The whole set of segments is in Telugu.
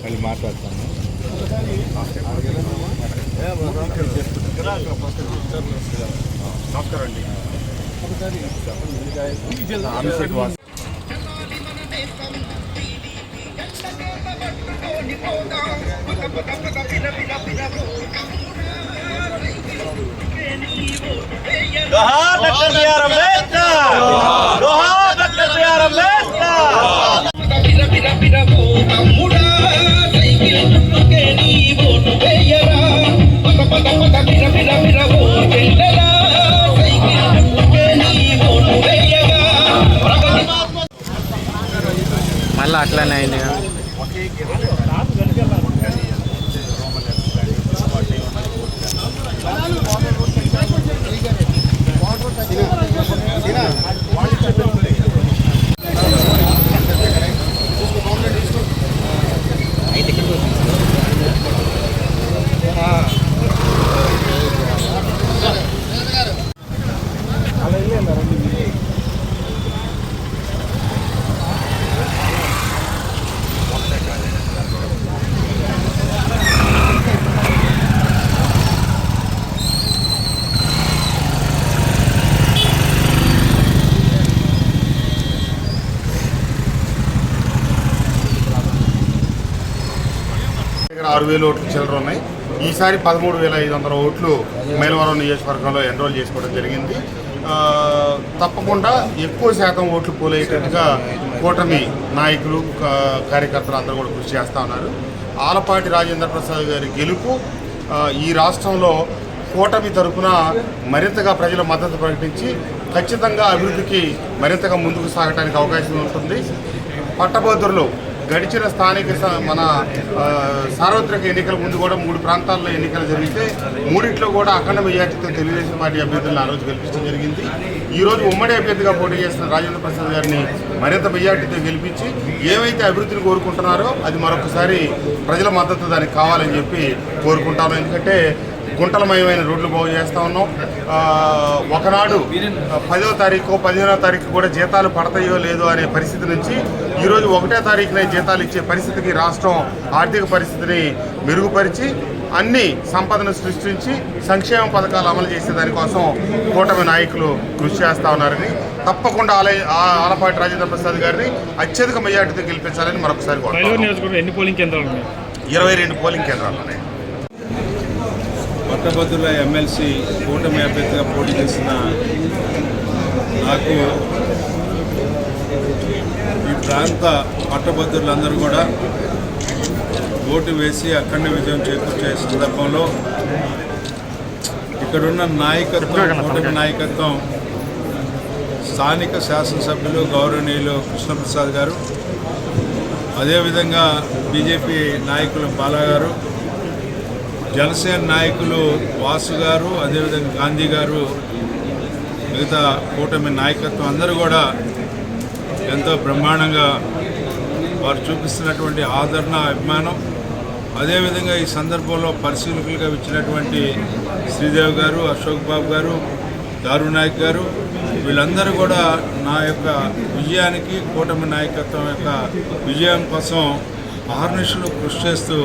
మళ్ళీ మాట్లాడతాను నమస్కారం అండి అభిషేక్ వాస్ जोहार डॉक्टर बी आर మళ్ళీ అట్లనే అయింది కదా. ఆరు వేల ఓట్లు చిల్లర ఉన్నాయి. ఈసారి పదమూడు వేల ఐదు వందల ఓట్లు మేలవరం నియోజకవర్గంలో ఎన్రోల్ చేసుకోవడం జరిగింది. తప్పకుండా ఎక్కువ శాతం ఓట్లు పోలయ్యేటట్టుగా కూటమి నాయకులు కార్యకర్తలు అందరూ కూడా కృషి చేస్తూ ఉన్నారు. ఆలపాటి రాజేంద్ర ప్రసాద్ గారి గెలుపు ఈ రాష్ట్రంలో కూటమి తరఫున మరింతగా ప్రజల మద్దతు ప్రకటించి ఖచ్చితంగా అభివృద్ధికి మరింతగా ముందుకు సాగడానికి అవకాశం ఉంటుంది. పట్టభద్రులు గడిచిన స్థానిక మన సార్వత్రిక ఎన్నికల ముందు కూడా మూడు ప్రాంతాల్లో ఎన్నికలు జరిగితే మూడిట్లో కూడా అఖండ మెజార్టీతో తెలుగుదేశం పార్టీ అభ్యర్థులను ఆ రోజు గెలిపించడం జరిగింది. ఈ రోజు ఉమ్మడి అభ్యర్థిగా పోటీ చేస్తున్న రాజేంద్ర ప్రసాద్ గారిని మరింత మెజార్టీతో గెలిపించి ఏవైతే అభివృద్ధిని కోరుకుంటున్నారో అది మరొకసారి ప్రజల మద్దతు దానికి కావాలని చెప్పి కోరుకుంటాను. ఎందుకంటే గుంటలమయమైన రోడ్లు బాగు చేస్తా ఉన్నాం. ఒకనాడు పదో తారీఖు పదిహేనో తారీఖు కూడా జీతాలు పడతాయో లేదో అనే పరిస్థితి నుంచి ఈరోజు ఒకటో తారీఖున జీతాలు ఇచ్చే పరిస్థితికి రాష్ట్రం ఆర్థిక పరిస్థితిని మెరుగుపరిచి అన్ని సంపదను సృష్టించి సంక్షేమ పథకాలు అమలు చేసే దానికోసం కూటమి నాయకులు కృషి చేస్తా ఉన్నారని తప్పకుండా ఆలయ ఆ- ఆలపాటి రాజేంద్ర ప్రసాద్ గారిని అత్యధిక మెజార్టీతో గెలిపించాలని మరొకసారి ఇరవై రెండు పోలింగ్ కేంద్రాలు ఉన్నాయి. పట్టభద్రుల ఎమ్మెల్సీ కూటమి అభ్యర్థిగా పోటీ చేసిన నాకు ఈ ప్రాంత పట్టభద్రులందరూ కూడా ఓటు వేసి అఖండ విజయం చేకూర్చే సందర్భంలో ఇక్కడున్న నాయకత్వం కూటమి నాయకత్వం స్థానిక శాసనసభ్యులు గౌరవనీయులు కృష్ణప్రసాద్ గారు అదేవిధంగా బీజేపీ నాయకులు బాలా గారు జనసేన నాయకులు వాసు గారు అదేవిధంగా గాంధీ గారు మిగతా కూటమి నాయకత్వం అందరూ కూడా ఎంతో బ్రహ్మాండంగా వారు చూపిస్తున్నటువంటి ఆదరణ అభిమానం. అదేవిధంగా ఈ సందర్భంలో పరిశీలకులుగా ఇచ్చినటువంటి శ్రీదేవి గారు అశోక్ బాబు గారు దారు నాయక్ గారు వీళ్ళందరూ కూడా నా యొక్క విజయానికి కూటమి నాయకత్వం యొక్క విజయం కోసం ఆహర్నిషులు కృషి చేస్తూ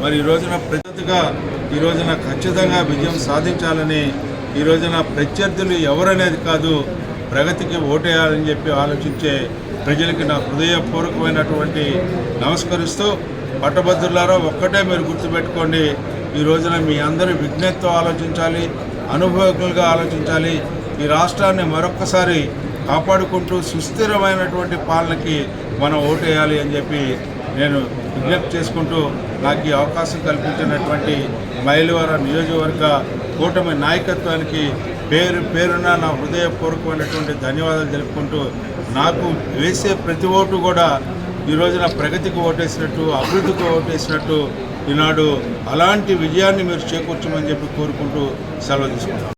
మరి ఈ రోజున ప్రతిగా ఈ రోజున ఖచ్చితంగా విజయం సాధించాలని ఈ రోజున ప్రత్యర్థులు ఎవరనేది కాదు ప్రగతికి ఓటేయాలని చెప్పి ఆలోచించే ప్రజలకి నా హృదయపూర్వకమైనటువంటి నమస్కరిస్తూ పట్టభద్రులారా ఒక్కటే మీరు గుర్తుపెట్టుకోండి ఈ రోజున మీ అందరి విజ్ఞతతో ఆలోచించాలి అనుభవకులుగా ఆలోచించాలి ఈ రాష్ట్రాన్ని మరొక్కసారి కాపాడుకుంటూ సుస్థిరమైనటువంటి పాలనకి మనం ఓటేయాలి అని చెప్పి నేను విజ్ఞప్తి చేసుకుంటూ నాకు ఈ అవకాశం కల్పించినటువంటి మైలవర నియోజకవర్గ కూటమి నాయకత్వానికి పేరు పేరున నా హృదయపూర్వకమైనటువంటి ధన్యవాదాలు తెలుపుకుంటూ నాకు వేసే ప్రతి ఓటు కూడా ఈ రోజున ప్రగతికి ఓటేసినట్టు అభివృద్ధికి ఓటేసినట్టు ఈనాడు అలాంటి విజయాన్ని మీరు చేకూర్చమని చెప్పి కోరుకుంటూ సెలవు తీసుకుంటాను